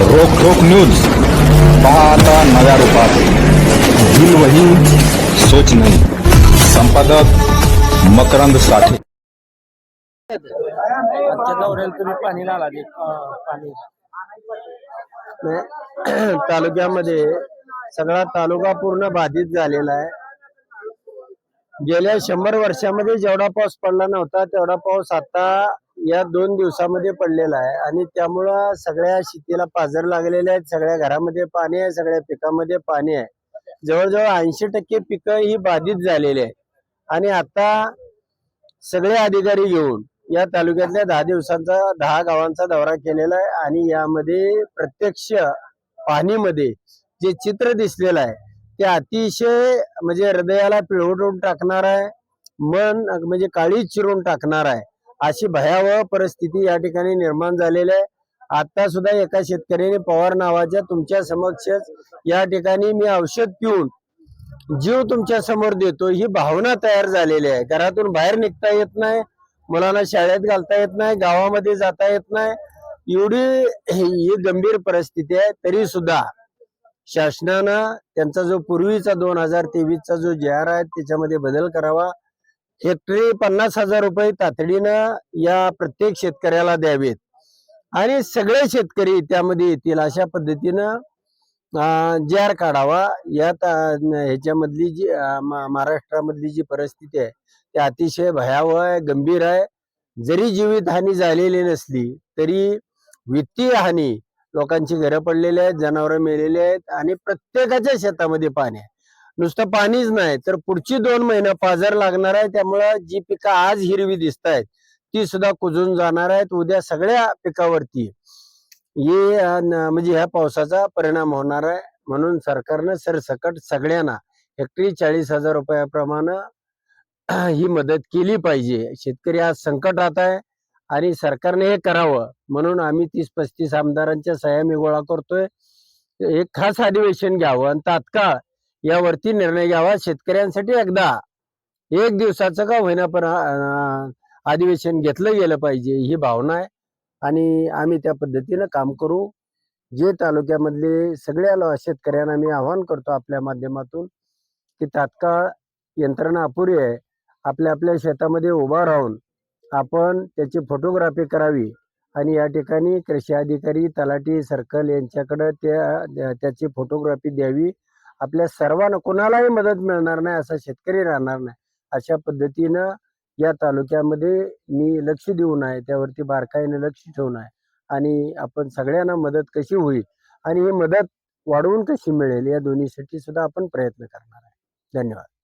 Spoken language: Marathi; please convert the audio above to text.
रोख रोख न्यूज. पहा आता नव्या रूपात. दिल वही सोच नाही. संपादक मकरंद साठे. तुम्ही पाणी लाला पाणी. तालुक्यामध्ये सगळा तालुका पूर्ण बाधित झालेला आहे. गेल्या शंभर वर्षामध्ये जेवढा पाऊस पडला नव्हता तेवढा पाऊस आता या दोन दिवसामध्ये पडलेला आहे. आणि त्यामुळं सगळ्या शेतीला पाझर लागलेले आहेत. सगळ्या घरामध्ये पाणी आहे सगळ्या पिकामध्ये पाणी आहे. जवळजवळ ऐंशी टक्के पिकं ही बाधित झालेली आहे आणि आता सगळे अधिकारी घेऊन या तालुक्यातल्या दहा दिवसांचा दहा गावांचा दौरा केलेला आहे. आणि यामध्ये प्रत्यक्ष पाणीमध्ये जे चित्र दिसलेलं आहे ते अतिशय म्हणजे हृदयाला पिळवटून टाकणार आहे मन म्हणजे काळी चिरून टाकणार आहे. अशी भयावह परिस्थिती या ठिकाणी निर्माण झालेली आहे. आता सुद्धा एका शेतकऱ्याने पवार नावाच्या तुमच्या समक्ष या ठिकाणी मी औषध पिऊन जीव तुमच्यासमोर देतो ही भावना तयार झालेली आहे. घरातून बाहेर निघता येत नाही मुलांना शाळेत घालता येत नाही गावामध्ये जाता येत नाही. एवढी ही गंभीर परिस्थिती आहे तरी सुद्धा शासनानं त्यांचा जो पूर्वीचा दोन हजार तेवीसचा जो जे आर आहे त्याच्यामध्ये बदल करावा. हेक्टरी पन्नास हजार रुपये तातडीनं या प्रत्येक शेतकऱ्याला द्यावेत. आणि सगळे शेतकरी त्यामध्ये येतील अशा पद्धतीनं जे आर काढावा. यात ह्याच्यामधली जी महाराष्ट्रामधली जी परिस्थिती आहे ती अतिशय भयावह आहे गंभीर आहे. जरी जीवित हानी झालेली नसली तरी वित्तीय हानी लोकांची घरं पडलेली आहेत जनावरं मेलेली आहेत आणि प्रत्येकाच्या शेतामध्ये पाणी आहे. नुसतं पाणीच नाही तर पुढची दोन महिना पाजर लागणार आहे त्यामुळं जी पिकं आज हिरवी दिसत आहेत ती सुद्धा कुजून जाणार आहेत उद्या सगळ्या पिकावरती हे म्हणजे ह्या पावसाचा परिणाम होणार आहे म्हणून सरकारनं सरसकट सगळ्यांना हेक्टरी चाळीस हजार रुपयाप्रमाणे ही मदत केली पाहिजे. शेतकरी आज संकटात आहे आणि सरकारने हे करावं. म्हणून आम्ही तीस पस्तीस आमदारांच्या सह्यामी गोळा करतोय. एक खास अधिवेशन घ्यावं आणि तात्काळ यावरती निर्णय घ्यावा शेतकऱ्यांसाठी एकदा. एक दिवसाचं का होईना पण अधिवेशन घेतलं गेलं पाहिजे ही भावना आहे. आणि आम्ही त्या पद्धतीनं काम करू. जे तालुक्यामधले सगळ्या शेतकऱ्यांना मी आवाहन करतो आपल्या माध्यमातून की तात्काळ यंत्रणा अपुरी आहे. आपल्या आपल्या शेतामध्ये उभा राहून आपण त्याची फोटोग्राफी करावी. आणि या ठिकाणी कृषी अधिकारी तलाठी सर्कल यांच्याकडं त्या त्याची फोटोग्राफी द्यावी. आपल्या सर्वांना कोणालाही मदत मिळणार नाही असा शेतकरी राहणार नाही. अशा पद्धतीनं या तालुक्यामध्ये मी लक्ष देऊन आहे त्यावरती बारकाईने लक्ष ठेवून आहे. आणि आपण सगळ्यांना मदत कशी होईल आणि ही मदत वाढवून कशी मिळेल या दोन्हीसाठी सुद्धा आपण प्रयत्न करणार आहे. धन्यवाद.